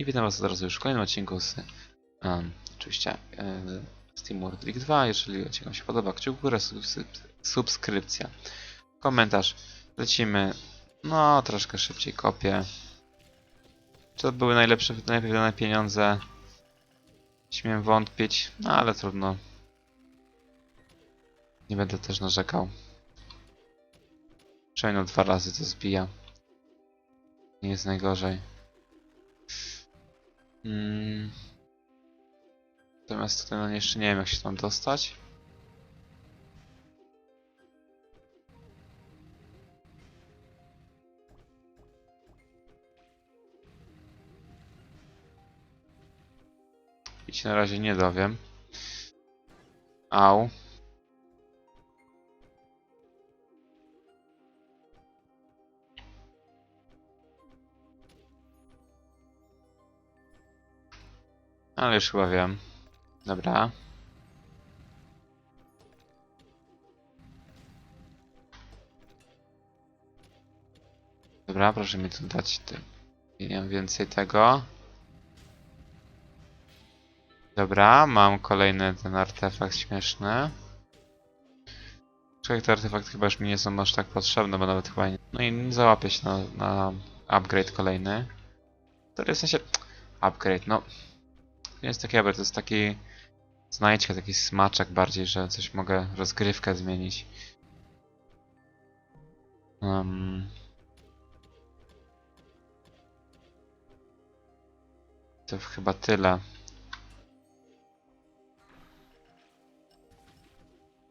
I witam was zaraz już w kolejnym odcinku z um, oczywiście e, Steam World League 2. Jeżeli odcinek wam się podoba, kciuk w górę, subskrypcja, komentarz. Lecimy, no troszkę szybciej kopię. Czy to były najlepsze, najlepiej wydane pieniądze? Śmiem wątpić, no ale trudno. Nie będę też narzekał. Przynajmniej no dwa razy to zbija. Nie jest najgorzej. Mm. Natomiast tutaj no jeszcze nie wiem jak się tam dostać. I na razie nie dowiem. Au. Ale już chyba wiem. Dobra. Dobra, proszę mi tu dać ty. Nie mam więcej tego. Dobra, mam kolejny ten artefakt śmieszny. Czekaj, te artefakty chyba już mi nie są aż tak potrzebne, bo nawet chyba nie... No i załapię się na, na upgrade kolejny. Jest w sensie... Upgrade, no... Nie jest taki upgrade, to jest taki... Znajdźka, taki smaczek bardziej, że coś mogę rozgrywkę zmienić. Um... To chyba tyle.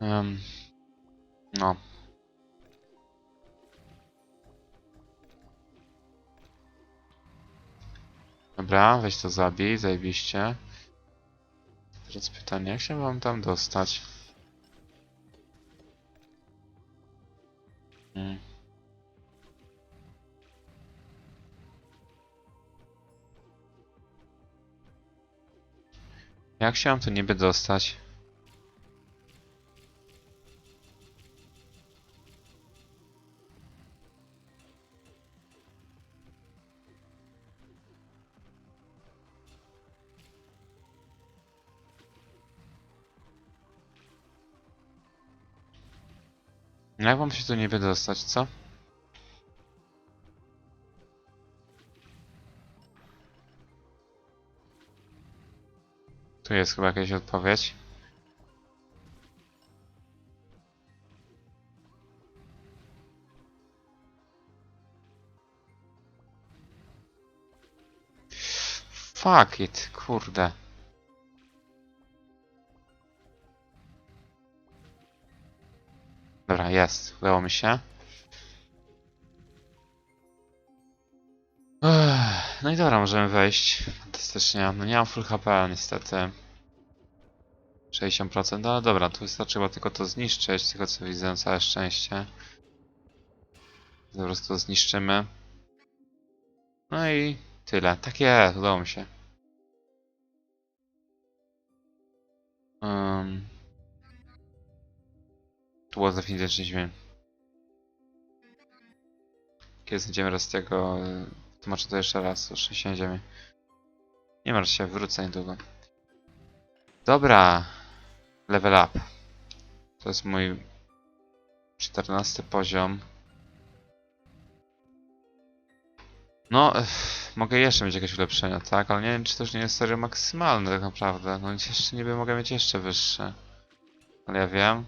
Um, no. Dobra, weź to zabij, zajebiście. Teraz pytanie, jak się mam tam dostać? Hmm. Jak się mam tu niby dostać? Jak mam się tu niby dostać, co? Tu jest chyba jakaś odpowiedź. Fuck it, kurde. Dobra, jest. Udało mi się. No i dobra, możemy wejść. Fantastycznie. No nie mam full HP niestety. 60%, ale dobra, tu wystarczy chyba tylko to zniszczyć, tego co widzę, całe szczęście. Po prostu to zniszczymy. No i tyle. Tak jest, udało mi się. Um, tu definitywnie dźwięk. Kiedy znajdziemy raz tego, tłumaczę to jeszcze raz, już się ziemi. Nie martw się, wrócę niedługo. Dobra, level up. To jest mój 14 poziom. No, mogę jeszcze mieć jakieś ulepszenia, tak? Ale nie wiem, czy to już nie jest serio maksymalne tak naprawdę. No jeszcze niby mogę mieć jeszcze wyższe. Ale ja wiem.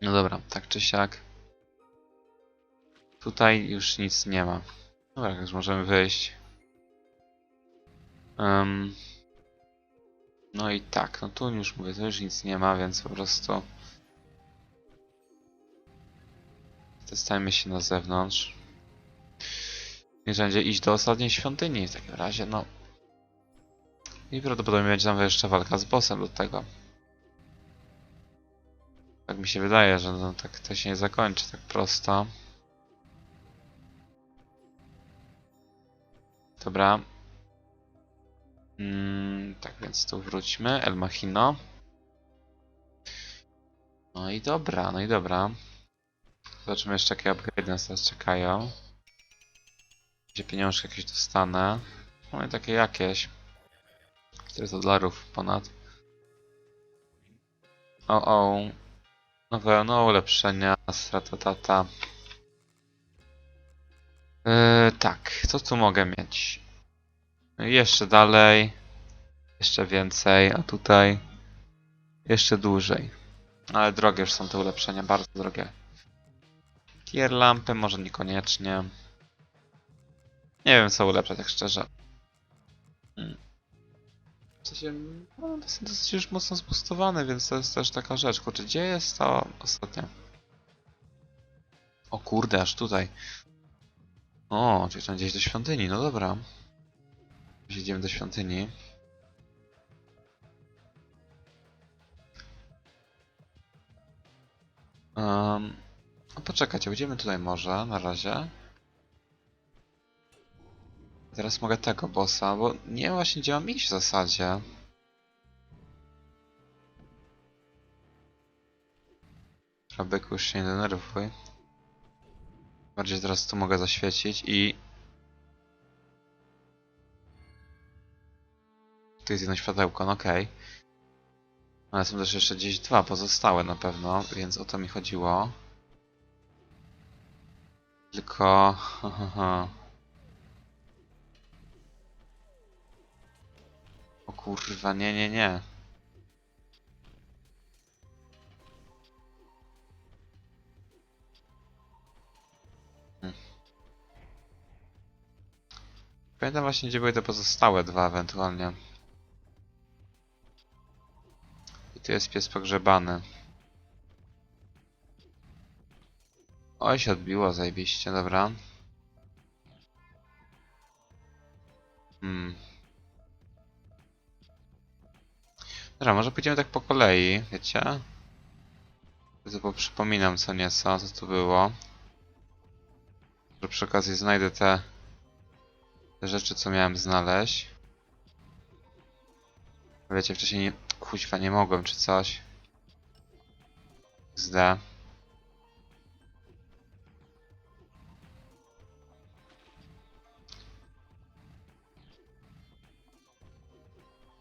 No dobra, tak czy siak. Tutaj już nic nie ma. Dobra, już możemy wyjść. Em, no i tak, no tu już mówię, to już nic nie ma, więc po prostu... Testujemy się na zewnątrz. Nie będzie iść do ostatniej świątyni w takim razie, no. I prawdopodobnie będzie tam jeszcze walka z bossem do tego. Tak mi się wydaje, że no, tak to się nie zakończy tak prosto. Dobra. Mm, tak więc tu wróćmy. El Machino. No i dobra, no i dobra. Zobaczymy jeszcze jakie upgrade nas teraz czekają. Gdzie pieniążki jakieś dostanę. No i takie jakieś. 400 dolarów ponad. O, o. Nowe, no ulepszenia, stratatata. Yy, tak, co tu mogę mieć? Jeszcze dalej. Jeszcze więcej, a tutaj jeszcze dłużej. Ale drogie już są te ulepszenia, bardzo drogie. Tier lampy może niekoniecznie. Nie wiem co ulepszać, tak szczerze. Sensie, no, to dosyć już mocno zbustowany, więc to jest też taka rzecz. Kurczę, gdzie jest to ostatnio? O kurde, aż tutaj. O, czyli tam gdzieś do świątyni, no dobra. Idziemy do świątyni. Um, poczekajcie, będziemy tutaj może na razie. Teraz mogę tego bossa, bo nie właśnie gdzie mam iść w zasadzie. Rabyku już się nie denerwuj. Bardziej teraz tu mogę zaświecić i... Tu jest jedno światełko, no okej. Ale są też jeszcze gdzieś dwa pozostałe na pewno, więc o to mi chodziło. Tylko... kurwa, nie, nie, nie. Hmm. Pamiętam właśnie, gdzie były te pozostałe dwa ewentualnie. I tu jest pies pogrzebany. Oj, się odbiło, zajebiście, dobra. Hmm. Dobra, może pójdziemy tak po kolei, wiecie? To przypominam co nieco, co tu było. Że przy okazji znajdę te, te rzeczy, co miałem znaleźć. Wiecie, wcześniej nie... Kuźwa, nie mogłem, czy coś. Zda.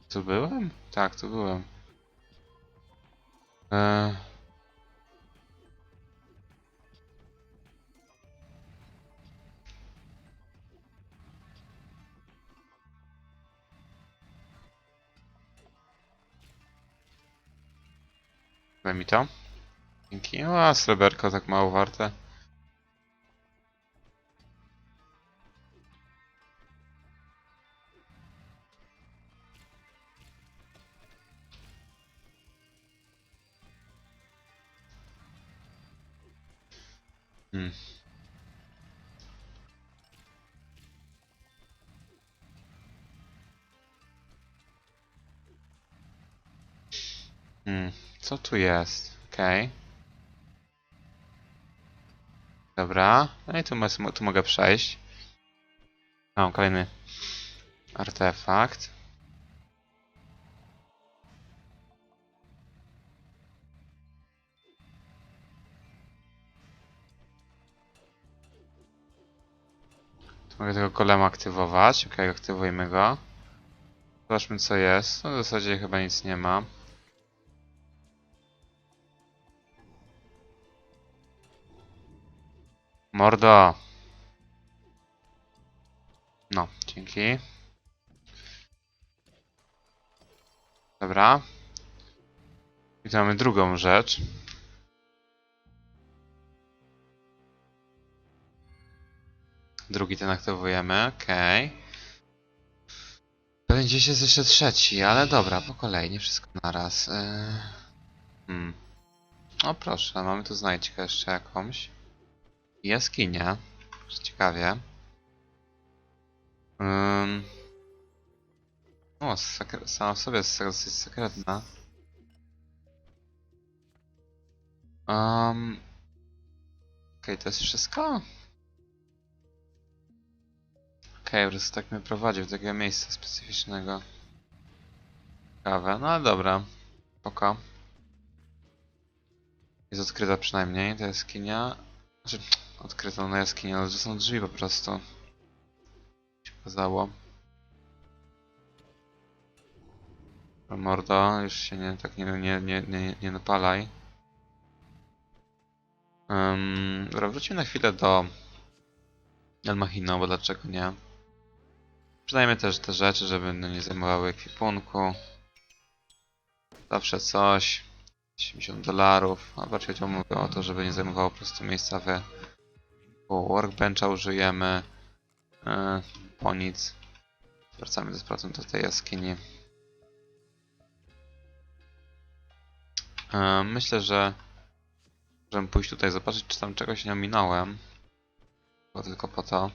Tu byłem? Tak, tu byłem. Eee... Daj mi to. Dzięki. O, a sreberko tak mało warte. Hmm. Hmm. Co tu jest? Okej. Dobra. No i tu, mo- tu mogę przejść. Mam kolejny artefakt. Mogę tego golema aktywować. Okej, aktywujmy go. Zobaczmy co jest. No w zasadzie chyba nic nie ma. Mordo. No, dzięki. Dobra. I tu mamy drugą rzecz. Drugi ten aktywujemy, okej. Pewnie gdzieś jest jeszcze trzeci, ale dobra, po kolei, nie wszystko naraz. Yy... Hmm. O proszę, mamy tu znajdźkę jeszcze jakąś. Jaskinia. Ciekawie. Um, o, sama w sobie jest dosyć sekretna. Um, Okej, to jest wszystko? Prostu tak mnie prowadził do takiego miejsca specyficznego. Ciekawe, no ale dobra. Spoko. Jest odkryta przynajmniej ta jaskinia. Znaczy, odkryto na jaskinię, ale że są drzwi po prostu. okazało. O, Mordo, już się nie, tak nie, nie, nie, nie, nie napalaj. Um, dobra, wrócimy na chwilę do El Machino, bo dlaczego nie? Przydajmy też te rzeczy, żeby no, nie zajmowały ekwipunku. Zawsze coś. 70 dolarów. A bardziej chodziło o to, żeby nie zajmowało po prostu miejsca w workbencha użyjemy. Yy, po nic. Wracamy z powrotem do tej jaskini. Yy, myślę, że możemy pójść tutaj zobaczyć, czy tam czegoś nie ominąłem. Bo tylko po to.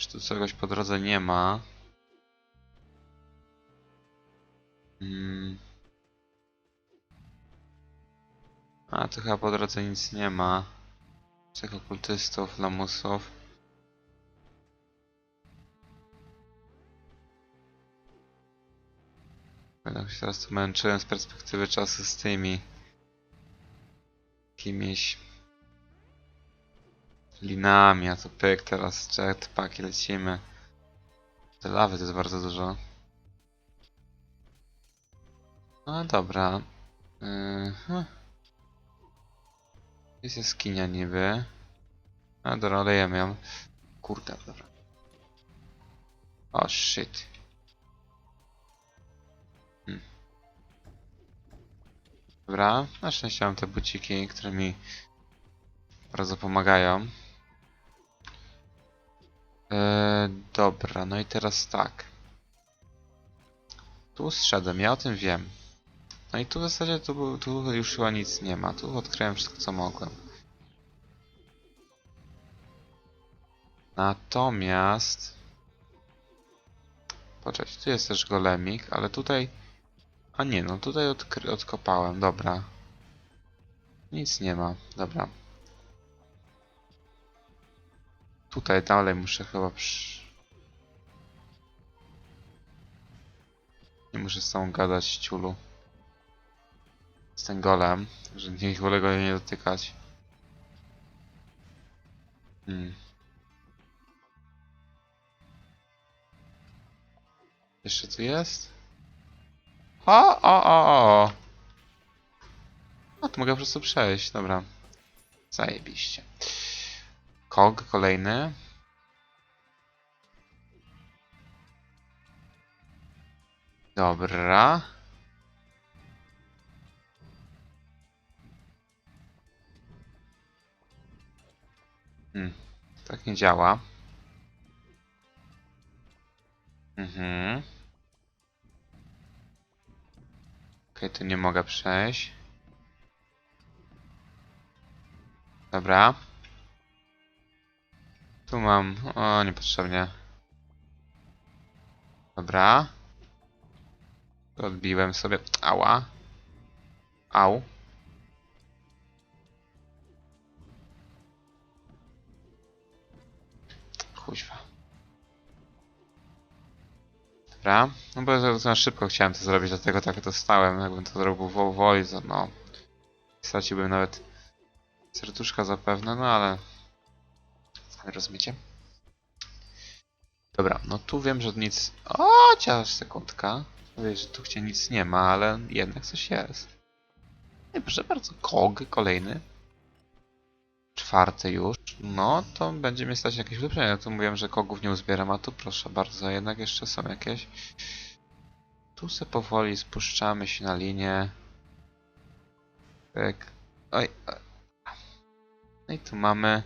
Czy tu czegoś po drodze nie ma? Mm. A tu chyba po drodze nic nie ma. Tych okultystów, lamusów. Będę się teraz tu męczyłem z perspektywy czasu z tymi jakimiś linami, a to pyk teraz jetpack i lecimy. Te lawy to jest bardzo dużo. No dobra. Yy, huh. Jest jaskinia niby. A dobra, olejemy ją. Kurde, dobra. O shit. Hmm. Dobra, na szczęście mam te buciki, które mi bardzo pomagają. Eee, dobra, no i teraz tak. Tu zszedłem, ja o tym wiem. No i tu w zasadzie tu, tu już chyba nic nie ma. Tu odkryłem wszystko co mogłem. Natomiast... Poczekaj, tu jest też golemik, ale tutaj... A nie, no tutaj odkopałem, dobra. Nic nie ma, dobra. Tutaj dalej muszę chyba przy... Nie muszę z tą gadać, ciulu. Z ten golem, że nie wolę go nie dotykać. Hmm. Jeszcze tu jest? O, o, o, o! A, tu mogę po prostu przejść, dobra. Zajebiście. Kog kolejny. Dobra. Hmm, tak nie działa. Mhm. Okej, tu nie mogę przejść. Dobra. Tu mam... O, niepotrzebnie. Dobra. Odbiłem sobie... Ała. Au. Kuźwa. Dobra. No bo za, szybko chciałem to zrobić, dlatego tak to stałem. Jakbym to zrobił powoli, to no... Straciłbym nawet serduszka zapewne, no ale... Rozumiecie? Dobra, no tu wiem, że nic... O, chociaż sekundka. Mówię, że tu gdzie nic nie ma, ale jednak coś jest. Nie, proszę bardzo, kog kolejny. Czwarty już. No, to będzie mi stać jakieś ulepszenie. Ja tu mówiłem, że kogów nie uzbieram, a tu proszę bardzo, jednak jeszcze są jakieś. Tu se powoli spuszczamy się na linię. Tak. Oj. No i tu mamy...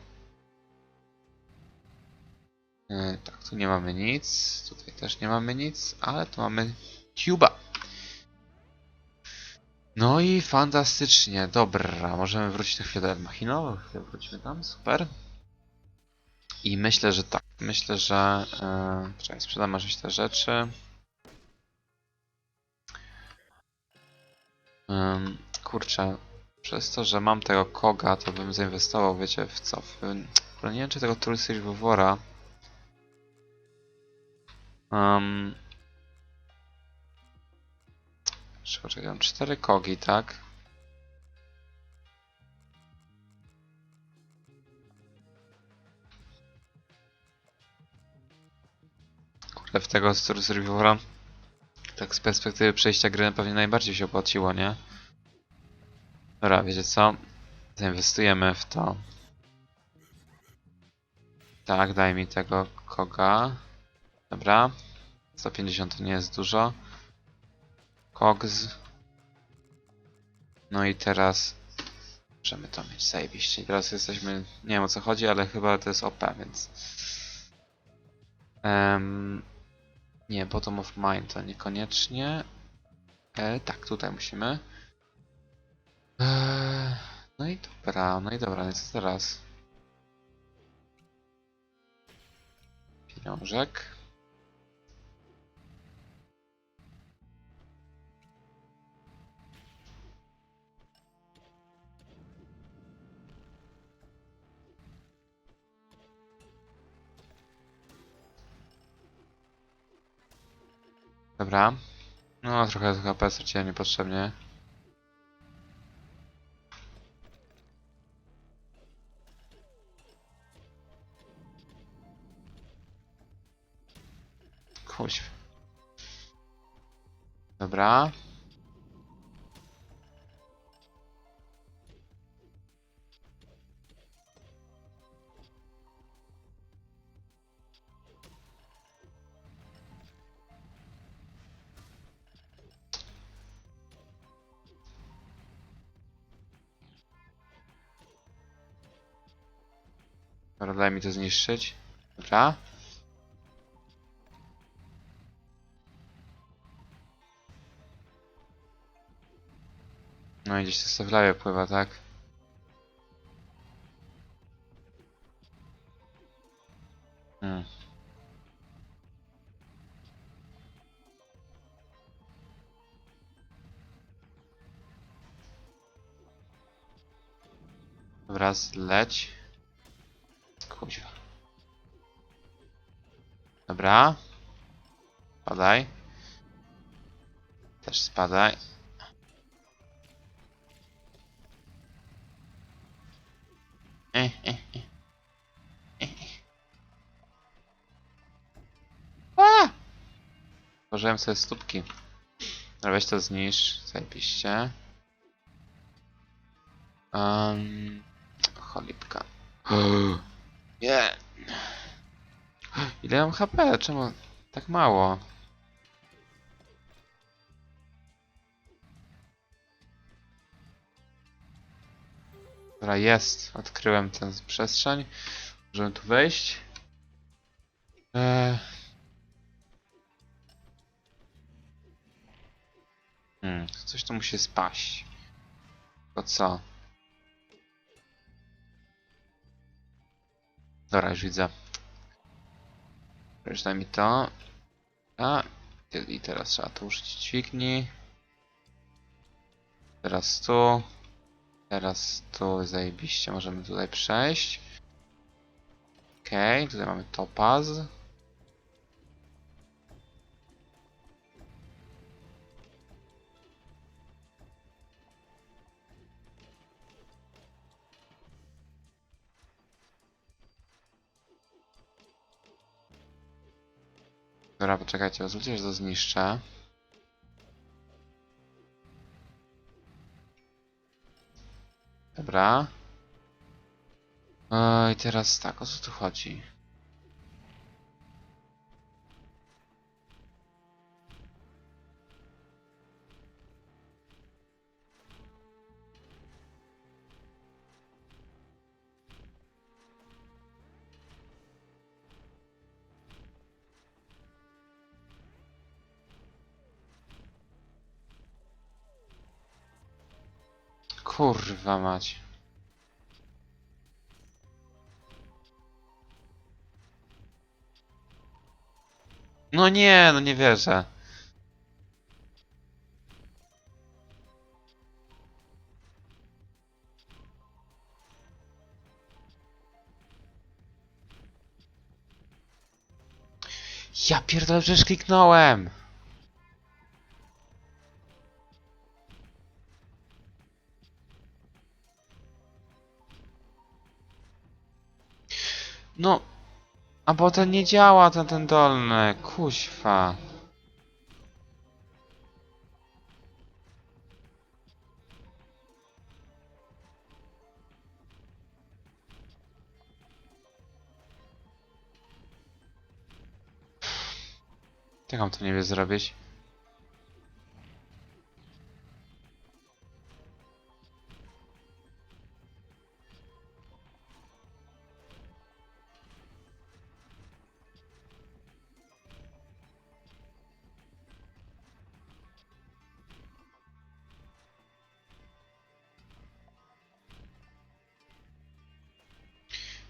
E, tak, tu nie mamy nic, tutaj też nie mamy nic, ale tu mamy Cuba. No i fantastycznie, dobra, możemy wrócić na chwilę do El Machino, chwilę wrócimy tam, super. I myślę, że tak, myślę, że... Yy, czekaj, sprzedam może te rzeczy. Kurczę, przez to, że mam tego koga, to bym zainwestował, wiecie, w co? W, nie wiem, czy tego turystycznego wywora. Um, Czekaj, mam cztery kogi, tak? Ale w tego Survivora tak z perspektywy przejścia gry pewnie najbardziej się opłaciło, nie? Dobra, wiecie co? Zainwestujemy w to. Tak, daj mi tego koga. Dobra. 150 to nie jest dużo. Cogs. No i teraz możemy to mieć zajebiście. I teraz jesteśmy, nie wiem o co chodzi, ale chyba to jest OP, więc... Em, nie, bottom of mind to niekoniecznie. E, tak, tutaj musimy. Eee, no i dobra, no i dobra, no i co teraz? Pieniążek. Dobra. No, trochę HP straciłem niepotrzebnie. Kuźw. Dobra. Dobra, daj mi to zniszczyć. Dobra. No i gdzieś to sobie w lawie pływa, tak? Hmm. Dobra, zleć. Dobra. Spadaj. Też spadaj. Eh, eh, eh. Eh, eh. A! Położyłem sobie stópki. Weź to zniszcz. Zajebiście. Um, cholipka. Nie. Ile mam HP? Czemu tak mało? Dobra, jest. Odkryłem tę przestrzeń. Możemy tu wejść. Eee. Hmm, coś tu musi spaść. To co? Dobra, już widzę. Mi to. A, i teraz trzeba tu użyć dźwigni. Teraz tu. Teraz tu zajebiście możemy tutaj przejść. Okej, okay, tutaj mamy topaz. Dobra, poczekajcie, pozwólcie, że to zniszczę. Dobra. I teraz tak, o co tu chodzi? Kurwa mać. No nie, no nie wierzę. Ja pierdolę, przecież kliknąłem. No. A bo ten nie działa, ten, ten dolny. Kuźwa. Jak mam to nie wie zrobić?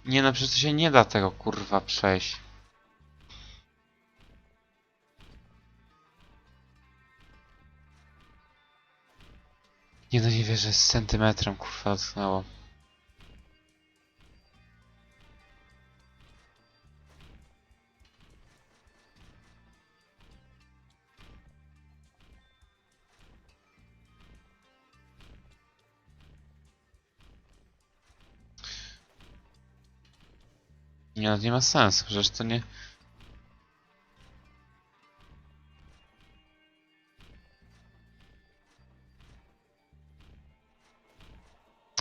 Nie no, przecież to się nie da tego kurwa przejść. Nie no, nie wierzę, z centymetrem kurwa dotknęło. Nie no, nie ma sensu, przecież to nie...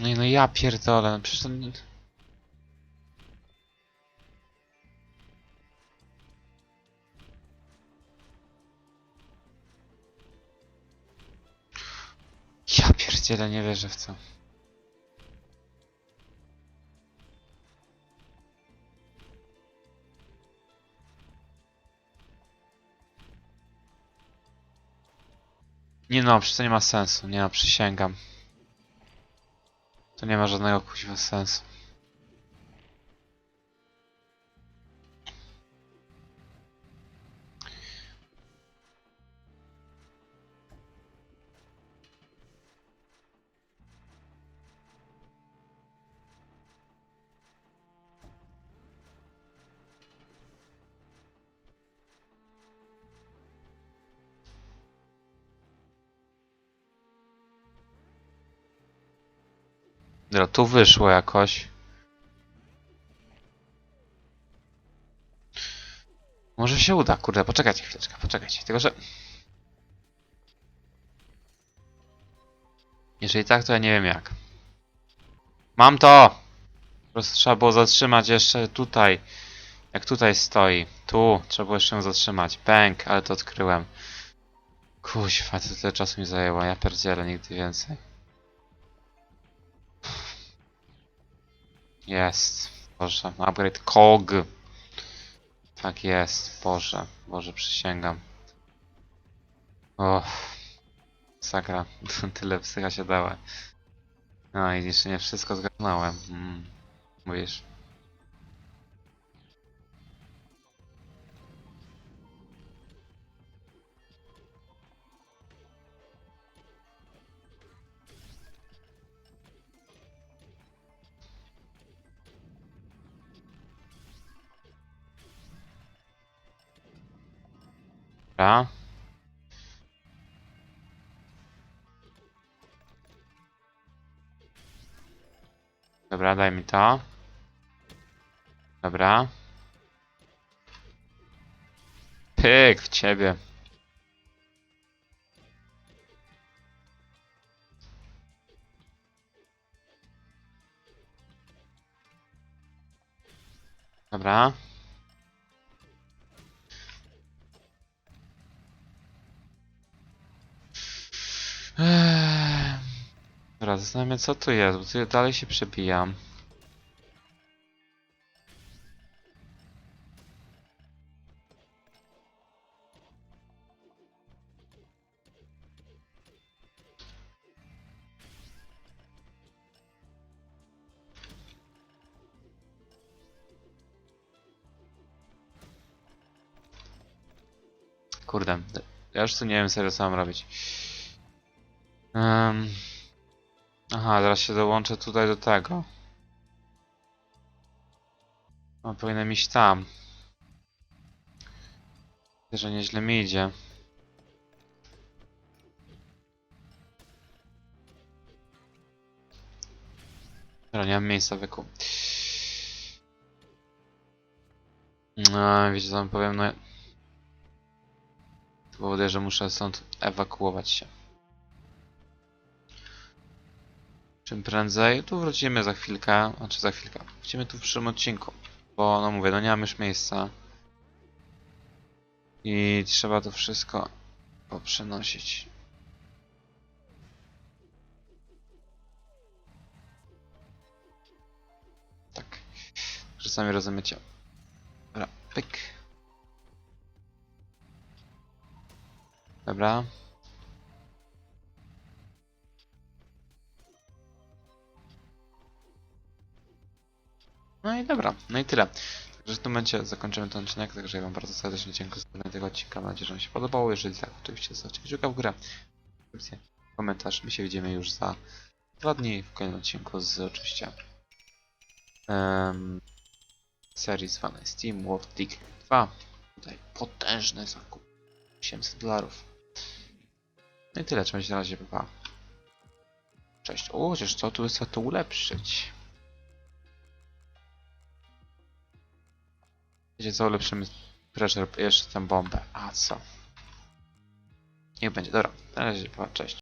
Nie no, ja pierdolę, no przecież to. Ja pierdzielę, nie wierzę w to. Nie no, przecież to nie ma sensu, nie no, przysięgam. To nie ma żadnego kuźwa sensu. Dobra, tu wyszło jakoś. Może się uda, kurde, poczekajcie chwileczkę, poczekajcie, tylko że... Jeżeli tak, to ja nie wiem jak. Mam to! Po prostu trzeba było zatrzymać jeszcze tutaj. Jak tutaj stoi. Tu, trzeba było jeszcze ją zatrzymać. Bęk, ale to odkryłem. Kuźwa, to tyle czasu mi zajęło, ja pierdzielę, nigdy więcej. Jest. Boże, upgrade KOG. Tak jest, Boże, Boże, przysięgam. O, sakra, tyle psycha się dałem. No i jeszcze nie wszystko zgarnąłem. Mm. Mówisz. Dobra. Dobra, daj mi to. Dobra. Pyk w ciebie. Dobra. Zastanawiam co tu jest, bo tu dalej się przebijam. Kurde, ja już tu nie wiem serio co mam robić. Em, Aha, teraz się dołączę tutaj do tego. No, powinienem iść tam. Widzę, że nieźle mi idzie. Dobra, nie mam miejsca wyku. No, wiecie co wam powiem, no... To powoduje, że muszę stąd ewakuować się. Czym prędzej. Tu wrócimy za chwilkę, znaczy za chwilkę. Wrócimy tu w przyszłym odcinku. Bo, no mówię, no nie mam już miejsca. I trzeba to wszystko poprzenosić. Tak. Że sami rozumiecie. Dobra, pyk. Dobra. I dobra, no i tyle. Także w tym momencie zakończymy ten odcinek, także ja wam bardzo serdecznie dziękuję za oglądanie tego odcinka. Mam nadzieję, że wam się podobało. Jeżeli tak, oczywiście zostawcie kciuka w górę, subskrypcję, komentarz. My się widzimy już za dwa dni w kolejnym odcinku z oczywiście em, serii zwanej Steam World League 2. Tutaj potężny zakup. 800 dolarów. No i tyle, trzeba się na razie pa. Cześć. O, chociaż co tu jest to ulepszyć? Wiecie co, ulepszymy pressure, jeszcze tę bombę. A co? Niech będzie, dobra. Na razie, cześć.